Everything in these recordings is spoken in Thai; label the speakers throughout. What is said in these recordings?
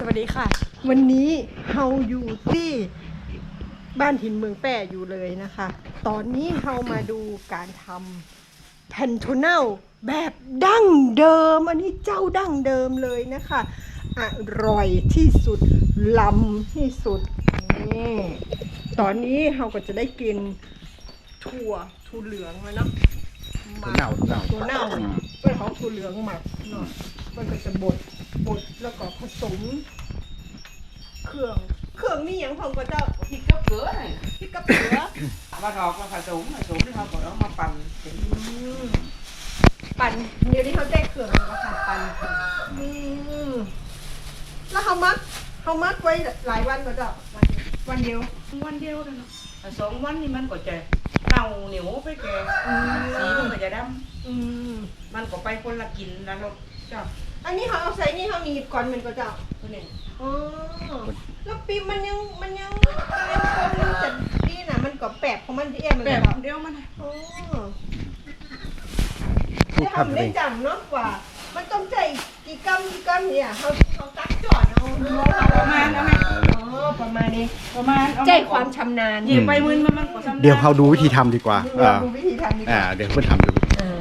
Speaker 1: สวัสดีค่ะ วันนี้เฮาอยู่ที่บ้านถิ่นเมืองแป่อยู่เลยนะคะ ตอนนี้เฮามาดูการทำแพนโทเนลแบบดั้งเดิม อันนี้เจ้าดั้งเดิมเลยนะคะ อร่อยที่สุดล้ำที่สุดนี่ตอนนี้เฮาก็จะได้กินถั่วถั่วเหลืองแล้วเนาะ
Speaker 2: ถั่วเน่าถั่วเน่า
Speaker 1: ถั่วเน่า
Speaker 2: อืม
Speaker 1: เป็นของถั่วเหลืองหมักเนาะมันก็จะบด บดแล้วก็ผสม เครื่องเครื่องนี่อย่างของก็จะ
Speaker 3: thịt cấp cửa này
Speaker 1: ที่กับเสือ
Speaker 3: ba gọt là phải sủng là sủng thôi còn đó mà phần thì
Speaker 1: อืมปั่นเดี๋ยวนี้เขาได้เครื่องแล้วค่ะปั่นอืมแล้วเขามัดเขามัดไว้หลายวันก็จะวันเดียววันเดียว
Speaker 3: quan đeo đây nè là sủng bánh thì mình có chè nầu nhiễu với kè
Speaker 1: อืม
Speaker 3: xí nó mà giờ đâm
Speaker 1: อืม
Speaker 3: mình có bay con là kín là nó cho
Speaker 1: อันนี้เขาเอาใส่นี่เขามีก่อนมันก็จะ
Speaker 3: cái này
Speaker 1: อ๋อแล้วปีมันยังมันยังมันยังคงแต่นี่นะมันก็แปลกของมันที่เอ็มมันเลย
Speaker 3: bẹp đeo mà này
Speaker 1: อ๋อ
Speaker 2: พูด
Speaker 1: จะ
Speaker 2: คำ
Speaker 1: ทำ
Speaker 2: เล
Speaker 1: ได้
Speaker 2: ย
Speaker 1: จังเนาะว่า มันต้องใจกี่กรัมกี่กรัมเนี่ยเขาเขาตักจอดเอาเนาะ
Speaker 3: ประมาณเอาไหม
Speaker 1: อ๋อประมาณนี้
Speaker 3: ประมาณเอา
Speaker 1: ใจความชำนาญ
Speaker 3: เหยียบไปมึนมันมันก็ซ้ำ
Speaker 2: เดี๋ยวเขาดูวิธีทำดีกว่า
Speaker 1: ดู
Speaker 2: อ่า
Speaker 1: ดูวิธีทำดีก
Speaker 2: อ่า
Speaker 1: ว่า
Speaker 2: เดี๋ยวเพื่อนทำดู
Speaker 1: เออ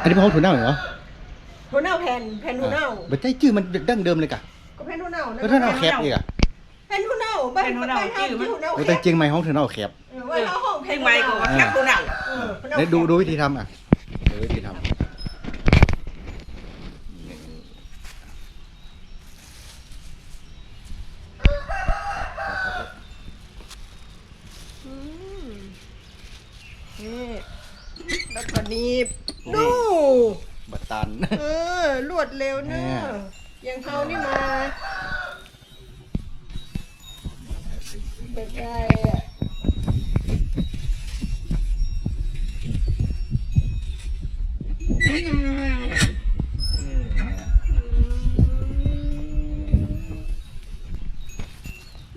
Speaker 2: อันนี้เป็นของถั่วเน่าเหรอ
Speaker 1: ทูน่าแผ่นแผ่นทูน่า
Speaker 2: บัตใจจื้อมันดั้งเดิมเลยกะ
Speaker 1: ก็แผ่นทูน่านะ
Speaker 2: แล้วถั่วเน่าแคบอีกอะ
Speaker 1: แผ่นทูน่าบ้านบ้านเฮาที่ทูน่า
Speaker 2: บัต
Speaker 1: แค
Speaker 2: ใจ
Speaker 1: บ
Speaker 2: จริงไหมของถั่วเน่าแคบ
Speaker 1: เออว่าเฮาห้องแผ่น
Speaker 3: Thế mày của các cô nào
Speaker 1: เออทูน่า
Speaker 2: เดี๋ยวดู
Speaker 1: แคบ
Speaker 2: ดูวิธีทำอะดูวิธีท
Speaker 1: อืมนี่แล้วก็นีบดูำ
Speaker 2: บัตตัน
Speaker 1: เออรวดเร็วเนอะ
Speaker 2: แน่
Speaker 1: อย่างเขานี่มาเป็นไงอะ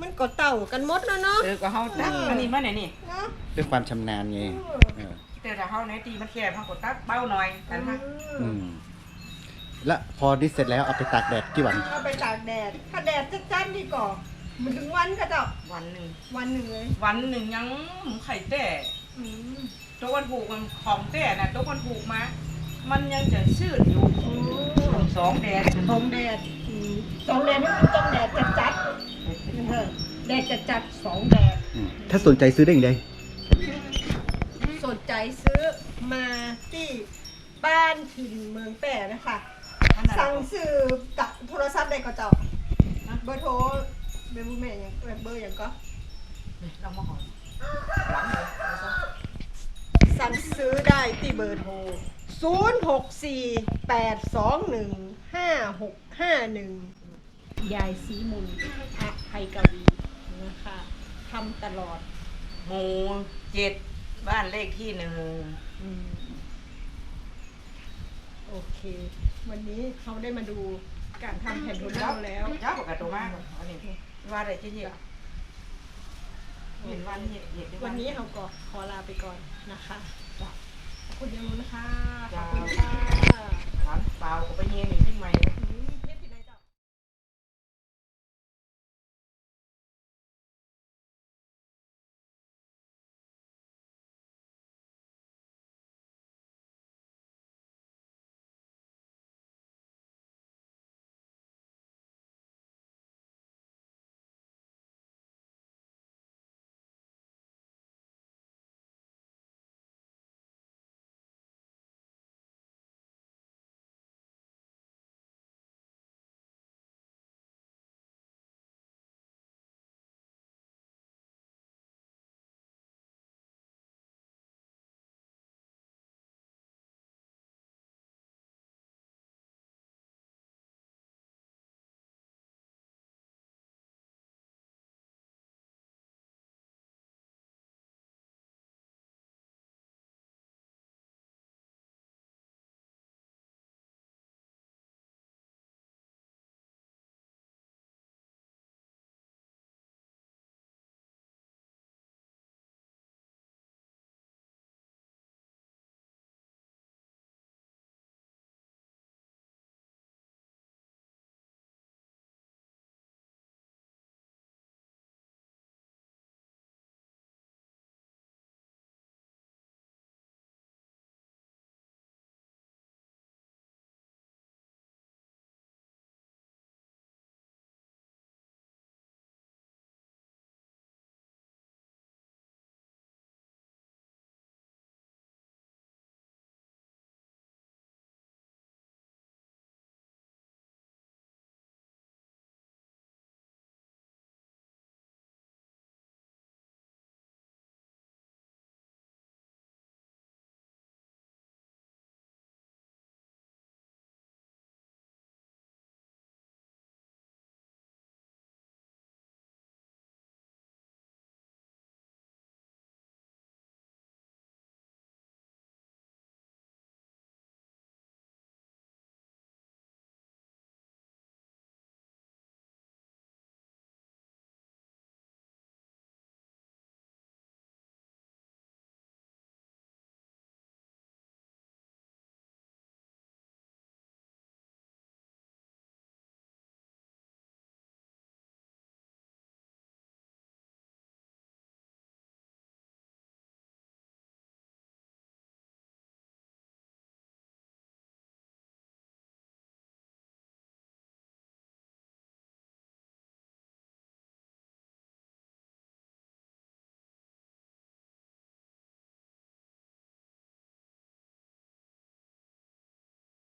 Speaker 1: มันก็เต่ากันหมดแล้วเนาะ
Speaker 3: ừ có hao tắt anh nhìn mắt này nè
Speaker 1: เนาะ
Speaker 2: ด้วยความชำนาญไง เออ
Speaker 3: từ là hao này thì mất kẹp hao có tắt bao nồi thành ha
Speaker 2: อืมและพอนี่เสร็จแล้วเอาไปตากแดดกี่วัน
Speaker 1: เอาไปตากแดด ถ้าแดดจัดๆดีก่อนมันถึงวันก็จะ
Speaker 3: วันหนึ่ง
Speaker 1: วันหนึ่งเลย
Speaker 3: วันหนึ่งยังไข่แต่
Speaker 1: อืม
Speaker 3: ตัววันผูกมันของแต่น่ะตัววันผูกมา มันยังจะชืดอยู่
Speaker 1: โอ้
Speaker 3: สองแดด
Speaker 1: สองแดดอืมสองแดดนี่มันต้องแดดจัดจัดๆเออแดดจัดจัดๆสองแดด
Speaker 2: อืมถ้าสนใจซื้อได้ยังไง
Speaker 1: สนใจ ซื้อมาที่บ้านถิ่นเมืองแปะนะคะ สั่งซื้อกับโทรศัพท์ได้ก็เจ้าเบอร์โทรเบอร์แม่ยังเบอร์ยังก็
Speaker 3: เรามาหอมหลังเลยเอาซะ
Speaker 1: สั่งซื้อได้ที่เบอร์โทร 0 6 4 8 2 1 5 6 5 1 ยายสีมุนอะไพกวีนะคะทำตลอด
Speaker 3: หมู่เจ็ด บ้านเลขที่หนึ่ง
Speaker 1: อืมโอเค วันนี้เขาได้มาดูการทำแผ่นโทนเนลแล้ว
Speaker 3: เจ้าบอกกับตัวมากอันนี้ว่าอะไรที่เหี้ยเห็นวันเห็นเห็น
Speaker 1: วันนี้เราก็ขอลาไปก่อนนะคะ
Speaker 3: จ้ะ
Speaker 1: ขอบคุณยังนะคะขอ
Speaker 3: จ้า
Speaker 1: บคุณค่ะ
Speaker 3: ถามเปล่าก็ไปเย็นอีกที่ใหม่เลย